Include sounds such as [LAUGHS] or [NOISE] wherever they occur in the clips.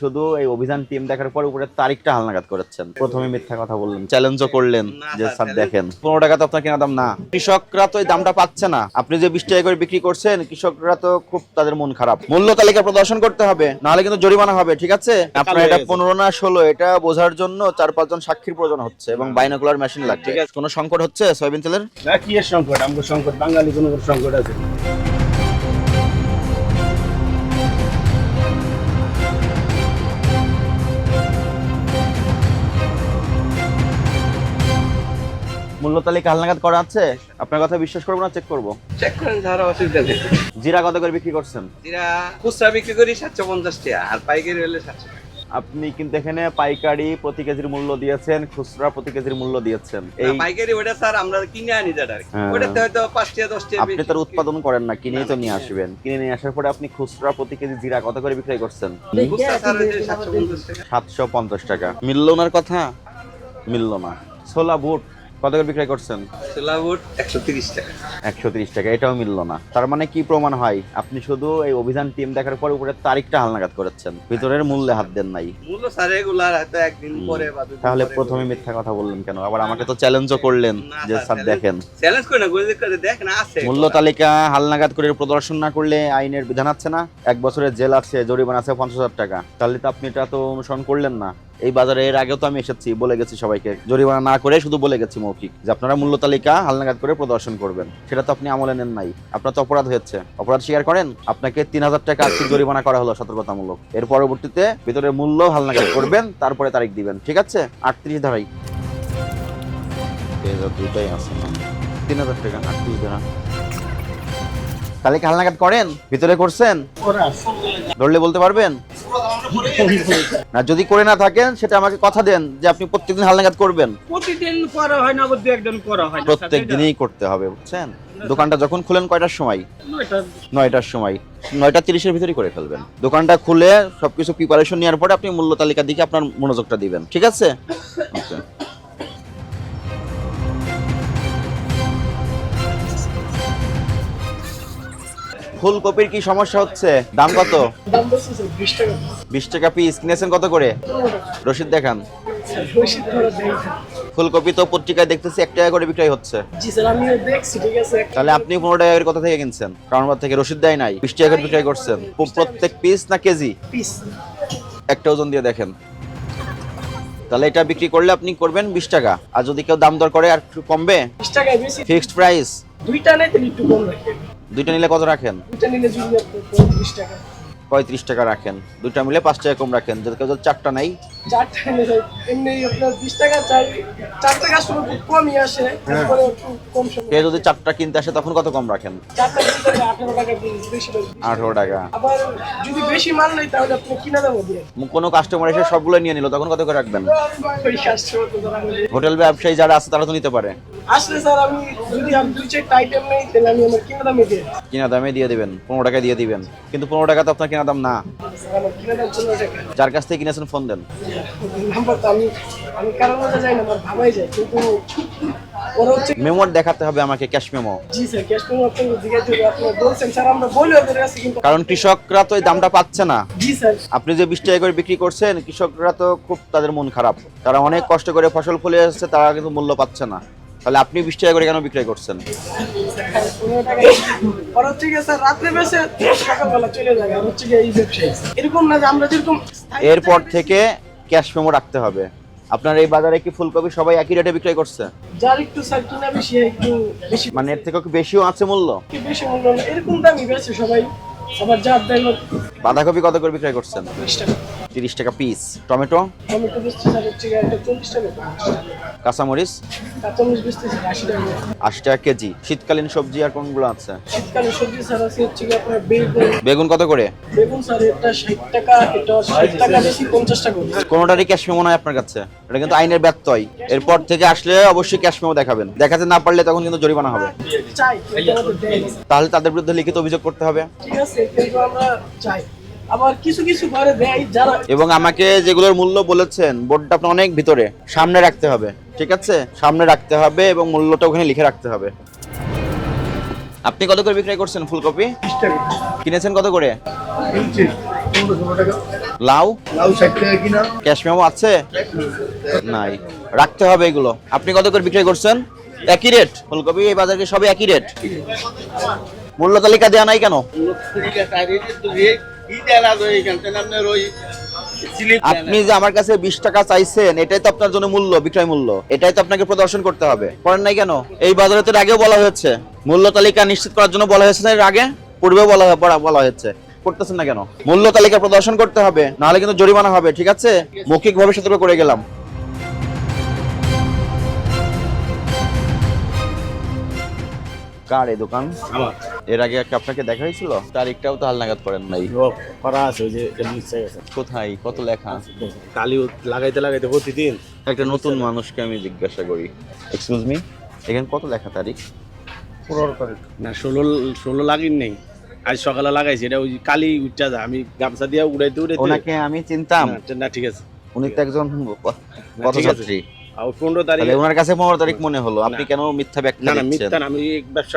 শুধু এই অভিযান টিম দেখার পর উপরে তারিখটা হালনাগাদ করেছেন। প্রথমে মিথ্যা কথা বললেন চ্যালেঞ্জও করলেন যে স্যার দেখেন। পনেরো টাকা তো আপনার কেনা দাম না। কৃষকরা তো এই দামটা পাচ্ছে না। আপনি যে বিশ টাকা করে বিক্রি করছেন কৃষকরা তো খুব তাদের মন খারাপ। মূল্য তালিকা প্রদর্শন করতে হবে নাহলে কিন্তু জরিমানা হবে ঠিক আছে? আপনার এটা পনেরো না ষোলো এটা বোঝার জন্য চার পাঁচজন সাক্ষীর প্রয়োজন হচ্ছে এবং বাইনোকুলার মেশিন লাগছে কোনো সংকট হচ্ছে সয়াবিন তেলের? না কি সংকট? আমগো সংকট বাঙালি কোনো সংকট আছে। মূল্য তালিকা হালনাগাদ করা আছে? আপনার কথা বিশ্বাস করব না চেক করব? চেক করেন তাহলে অসুবিধা নেই। জিরা কত করে বিক্রি করছেন? যেটা খুচরা বিক্রি করি সাতশো পঞ্চাশ টাকা আর পাইকারি হলে সাতশো আপনি কিন্তু এখানে পাইকারি প্রতি কেজির মূল্য দিয়েছেন খুচরা প্রতি কেজির মূল্য দিয়েছেন। এই পাইকারি ওটা স্যার আমরা কিনে আনি যেটা। হ্যাঁ। ওটাতে হয়তো টাকা দশ টাকা আপনি তার উৎপাদন করেন না কিনেই তো নিয়ে আসবেন। কিনে নিয়ে আসার পরে আপনি খুচরা প্রতি কেজি জিরা কত করে বিক্রি করছেন? খুচরা স্যার হচ্ছে সাতশো পঞ্চাশ টাকা। টাকা। মিলল ওনার কথা? মিলল না। ছোলা বুট। কত করে বিক্রয় করছেন? ছোলা বুট একশো তিরিশ টাকা। একশো তিরিশ টাকা এটাও মিলল না। তার মানে কি প্রমাণ হয়? আপনি শুধু এই অভিযান টিম দেখার পর উপরে তারিখটা হালনাগাদ করেছেন। ভিতরের মূল্যে হাত দেন নাই। মূল্য স্যার এগুলার হয়তো একদিন পরে বা দুদিন তাহলে পরে প্রথমে মিথ্যা কথা বললেন কেন? আবার আমাকে তো চ্যালেঞ্জও করলেন যে স্যার দেখেন। চ্যালেঞ্জ করে না গুলি করে দেখ না আছে। মূল্য তালিকা হালনাগাদ করে প্রদর্শন না করলে আইনের বিধান আছে না? এক বছরের জেল আছে জরিমানা আছে পঞ্চাশ হাজার টাকা। তাহলে তো আপনি এটা তো অনুসরণ করলেন না। এই বাজারে এর আগেও তো আমি এসেছি বলে গেছি সবাইকে। জরিমানা না করে শুধু বলে গেছি মৌখিক যে আপনারা মূল্য তালিকা হালনাগাদ করে প্রদর্শন করবেন। সেটা তো আপনি আমলে নেন নাই। আপনার তো অপরাধ হয়েছে। অপরাধ স্বীকার করেন? আপনাকে তিন হাজার টাকা আর্থিক জরিমানা করা হলো সতর্কতামূলক। এর পরবর্তীতে ভিতরে মূল্য হালনাগাদ করবেন তারপরে তারিখ দিবেন। ঠিক আছে? আটত্রিশ ধারাই। দুটাই আছে তিন হাজার টাকা আটত্রিশ ধারা। তালিকা হালনাগাদ করেন? ভিতরে করছেন? ধরলে বলতে পারবেন? [LAUGHS] না যদি করে না থাকেন সেটা আমাকে কথা দেন যে আপনি প্রত্যেকদিন হালনাগাদ করবেন। প্রতিদিন করা হয় না দু একদিন করা হয় প্রত্যেকদিনই প্রত্যেক দিনই করতে হবে বুঝছেন? দোকানটা যখন খুলেন কয়টার সময়? নয়টার। সময়। নয়টা তিরিশের ভিতরেই করে ফেলবেন। দোকানটা খুলে সবকিছু প্রিপারেশন নেওয়ার পরে আপনি মূল্য তালিকার দিকে আপনার মনোযোগটা দিবেন। ঠিক আছে? Okay. [LAUGHS] ফুলকপির কি সমস্যা হচ্ছে? দাম কত? বিশ টাকা পিস। কিনেছেন কত করে? রসিদ দেখান। ফুলকপি তো পত্রিকায় দেখতেছি এক টাকা করে বিক্রয় হচ্ছে। তাহলে আপনি পনেরো টাকা করে কোথা থেকে কিনছেন? কারণ থেকে রসিদ দেয় নাই। বিশ টাকা করে বিক্রয় করছেন। প্রত্যেক পিস না কেজি? পিস। একটা ওজন দিয়ে দেখেন। তাহলে এটা বিক্রি করলে আপনি করবেন বিশ টাকা। আর যদি কেউ দাম দর করে আর একটু কমবে বিশ টাকায় বেশি ফিক্সড প্রাইস। দুইটা নেই একটু কম রাখেন। দুইটা নিলে কত রাখেন? দুইটা নিলে যদি আপনি পঁয়ত্রিশ টাকা। পঁয়ত্রিশ টাকা রাখেন। দুইটা মিলে পাঁচ টাকা কম রাখেন। যদি কেউ চারটা নাই চারটা এমনি আপনার বিশ টাকা চার খুব কমই আসে একটু কম কেউ যদি চারটা কিনতে আসে তখন কত কম রাখেন? চারটা কিনতে আঠারো টাকা। আঠারো টাকা। আবার যদি বেশি মাল নেই তাহলে আপনি কিনা কোনো কাস্টমার এসে সবগুলো নিয়ে নিল তখন কত করে রাখবেন? হোটেল ব্যবসায়ী যারা আছে তারা তো নিতে পারে। আসলে স্যার আমি যদি আর দুই চারটা আইটেম নেই তাহলে আমি আমার কিনা দামে দিয়ে কিনা দামে দিয়ে দিবেন পনেরো টাকা দিয়ে দিবেন। কিন্তু পনেরো টাকা তো আপনার কিনা দাম না। যার কাছ থেকে কিনেছেন ফোন দেন। নাম্বার তো আমি আমি কারোর মধ্যে যাই না আমার ভাবাই যায় কিন্তু মেমোর দেখাতে হবে আমাকে cash memo ji sir cash payment আপনাকে জিজ্ঞাসা করবে আপনি বলছেন স্যার আমরা বলি ওদের কাছে কিন্তু কারণ কৃষকরা তো এই দামটা পাচ্ছে না। জি স্যার। আপনি যে বিশ টাকা করে বিক্রি করছেন কৃষকরা তো খুব তাদের মন খারাপ। তারা অনেক কষ্ট করে ফসল ফলে এসেছে তারা কিন্তু মূল্য পাচ্ছে না। তাহলে আপনি বিশ টাকা করে কেন বিক্রয় করছেন? এরপর থেকে ক্যাশ মেমো রাখতে হবে। আপনার এই বাজারে কি ফুলকপি সবাই একই রেটে বিক্রয় করছে? যার একটু স্যার কিনা বেশি একটু বেশি। মানে এর থেকে কি বেশিও আছে মূল্য? একটু বেশি মূল্য এরকম দামই বেশি সবাই। আবার যার দেয় বাঁধাকপি কত করে বিক্রয় করছেন? বিশ টাকা। তিরিশ টাকা পিস টমেটো? টমেটো হচ্ছে কাঁচামরিচ? আশি টাকা কেজি। শীতকালীন সবজি আর কোনগুলো আছে? শীতকালে সবজি স্যার আছে হচ্ছে আপনার বেগুন। বেগুন কত করে? বেগুন স্যার এটা ষাট টাকা এটা ষাট টাকা বেশি পঞ্চাশ টাকা কোনোটারই ক্যাশ মেমো নয় আপনার কাছে? এটা কিন্তু আইনের ব্যত্যয়। এরপর থেকে আসলে অবশ্যই ক্যাশ মেমো দেখাবেন। দেখাতে না পারলে তখন কিন্তু জরিমানা হবে। তাহলে তাদের বিরুদ্ধে লিখিত অভিযোগ করতে হবে। ঠিক আছে আমরা চাই। আবার কিছু কিছু ঘরে দেয় যারা এবং আমাকে যেগুলোর মূল্য বলেছেন বোর্ডটা আপনার অনেক ভিতরে। সামনে রাখতে হবে ঠিক আছে? সামনে রাখতে হবে এবং মূল্যটা ওখানে লিখে রাখতে হবে। আপনি কত করে বিক্রয় করছেন ফুলকপি? কিনেছেন কত করে? লাউ? লাউ টাকা কিনা। ক্যাশ মেমো আছে? নাই। রাখতে হবে এগুলো। আপনি কত করে বিক্রি করছেন? একই রেট? ফুলকপি এই বাজারে সবই একই রেট? মূল্য তালিকা দেওয়া নাই কেন? আপনি যে আমার কাছে বিশ টাকা চাইছেন, এটাই তো আপনার জন্য মূল্য, বিক্রয় মূল্য। এটাই তো আপনাকে প্রদর্শন করতে হবে। করেন নাই কেন? এই বাজারে তো আগেও বলা হয়েছে। মূল্য তালিকা নিশ্চিত করার জন্য বলা হয়েছে এর আগে? পূর্বে বলা- বলা হয়েছে। করতেছেন না কেন? মূল্য তালিকা প্রদর্শন করতে হবে, নাহলে কিন্তু জরিমানা হবে, ঠিক আছে? মৌখিক ভাবে সতর্ক করে গেলাম। কার এই দোকান? আমার। এর আগে একটা আপনাকে দেখা হয়েছিল? তারিখটাও তো হালনাগাদ করেন নাই। করা আছে ওই যে কোথায়? কত লেখা? কালি লাগাইতে লাগাইতে প্রতিদিন একটা নতুন মানুষকে আমি জিজ্ঞাসা করি। এক্সকিউজ মি এখানে কত লেখা তারিখ? পনেরো তারিখ। না ষোলো ষোলো লাগিন নেই। আজ সকালে লাগাইছি এটা ওই কালি উঠটা যায়। আমি গামছা দিয়ে উড়াইতে উড়াইতে ওনাকে আমি চিনতাম। না, না ঠিক আছে। উনি তো একজন। পথযাত্রী। পনেরো তারিখ ওনার কাছে পনেরো তারিখ মনে হলো। আপনি কেন মিথ্যা না ব্যাখ্যা না মিথ্যা আমি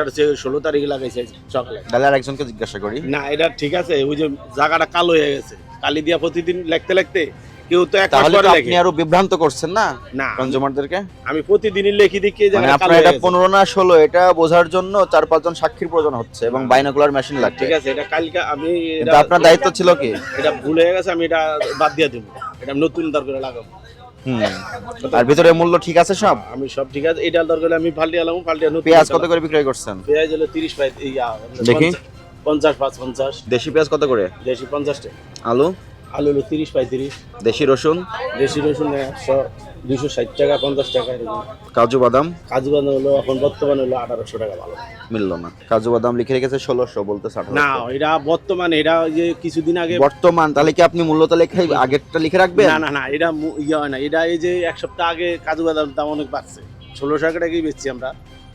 হচ্ছে ষোলো তারিখে লাগাইছি সকালে তাহলে আর একজনকে জিজ্ঞাসা করি। না এটা ঠিক আছে ওই যে জায়গাটা কালো হয়ে গেছে। কালি দিয়া প্রতিদিন লিখতে লিখতে কেউ তো এক তাহলে পরে তো লেখে। আপনি আরও বিভ্রান্ত করছেন না না কনজিউমারদেরকে আমি প্রতিদিনই লেখি এই মানে কালো আপনার এটা না ষোলো এটা বোঝার জন্য চার পাঁচজন সাক্ষীর প্রয়োজন হচ্ছে এবং বাইনোকুলার মেশিন লাগছে ঠিক আছে এটা কালকে আমি এটা আপনার দায়িত্ব ছিল কি? এটা ভুল হয়ে গেছে আমি এটা বাদ দিয়ে দেবো। এটা নতুন দরকার লাগাবো। আর ভিতরে মূল্য ঠিক আছে সব? আমি সব ঠিক আছে। এটা দরকার আমি ফাল্টি আলাম ফাল্টি আলু পেঁয়াজ কত করে বিক্রয় করছেন? পেঁয়াজ হলো তিরিশ পাই এই, দেখি। পঞ্চাশ- পঞ্চাশ পাঁচ পঞ্চাশ। দেশি পেঁয়াজ কত করে? দেশি পঞ্চাশ টাকা। আলু? আলু হলো তিরিশ পাই তিরিশ। দেশি রসুন? দেশি রসুন একশো। দুশো ষাট টাকা পঞ্চাশ টাকা এরকম। কাজু বাদাম? কাজু বাদাম হলো এখন বর্তমানে হলো আঠারোশো টাকা ভালো। মিললো না। কাজু বাদাম লিখে রেখেছে ষোলোশো বলতে না এটা বর্তমানে এটা যে কিছুদিন আগে বর্তমান তাহলে কি আপনি মূল্য তালিকায় আগেরটা লিখে রাখবেন? না না না এটা ইয়ে হয় না এটা এই যে এক সপ্তাহ আগে কাজু বাদাম দাম অনেক বাড়ছে। ষোলোশো টাকা টাকাই বেচছি আমরা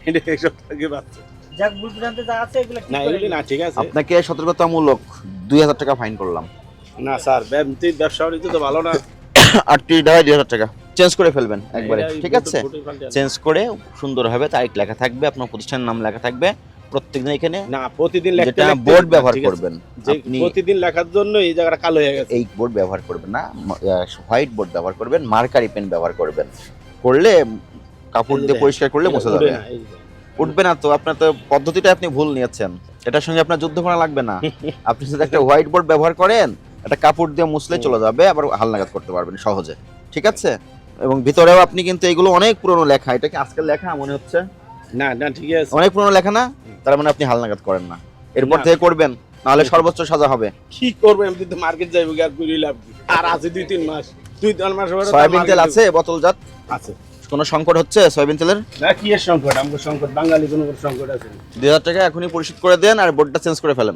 এটা এক সপ্তাহ আগে বাড়ছে। যাক ভুল ভ্রান্তি যা আছে এগুলো ঠিক না এগুলি না ঠিক আছে। আপনাকে সতর্কতামূলক দুই হাজার টাকা ফাইন করলাম। না স্যার ব্যবসা বাণিজ্য তো ভালো না। আটটি টাকায় দুই হাজার টাকা। চেঞ্জ করে ফেলবেন একবারে ঠিক আছে। চেঞ্জ করে সুন্দরভাবে তারিখ লেখা থাকবে আপনার প্রতিষ্ঠানের নাম লেখা থাকবে প্রত্যেকদিন এখানে না প্রতিদিন যেটা বোর্ড ব্যবহার করবেন। আপনি প্রতিদিন লেখার জন্য এই জায়গাটা কালো হয়ে গেছে। এই বোর্ড ব্যবহার করবেন না হোয়াইট বোর্ড ব্যবহার করবেন মার্কারি পেন ব্যবহার করবেন। করলে কাপড় দিয়ে পরিষ্কার করলে মুছে যাবে। উঠবে না তো আপনার তো পদ্ধতিটা আপনি ভুল নিয়েছেন। এটার সঙ্গে আপনার যুদ্ধ করা লাগবে না। [LAUGHS] আপনি যদি একটা হোয়াইট বোর্ড ব্যবহার করেন একটা কাপড় দিয়ে মুছলে চলে যাবে আবার হালনাগাদ করতে পারবেন সহজে। ঠিক আছে? এবং ভিতরেও আপনি কিন্তু এগুলো অনেক পুরনো লেখা। এটা কি আজকাল লেখা মনে হচ্ছে? না না ঠিক আছে। অনেক পুরনো লেখা না? তার মানে আপনি হালনাগাদ করেন না। এরপর থেকে করবেন নাহলে সর্বোচ্চ সাজা হবে। কি করব এমনি তো মার্কেট যাইবো কি আর করি লাভ আর আছে দুই তিন মাস। দুই তিন মাস সয়াবিন তেল আছে বোতলজাত। আছে। কোনো সংকট হচ্ছে সয়াবিন তেলের? না কি এর সংকট? আমাকে সংকট। বাঙালি কোনো সংকট আছে দুই হাজার টাকা এখনই পরিশোধ করে দেন আর বোর্ডটা চেঞ্জ করে ফেলেন।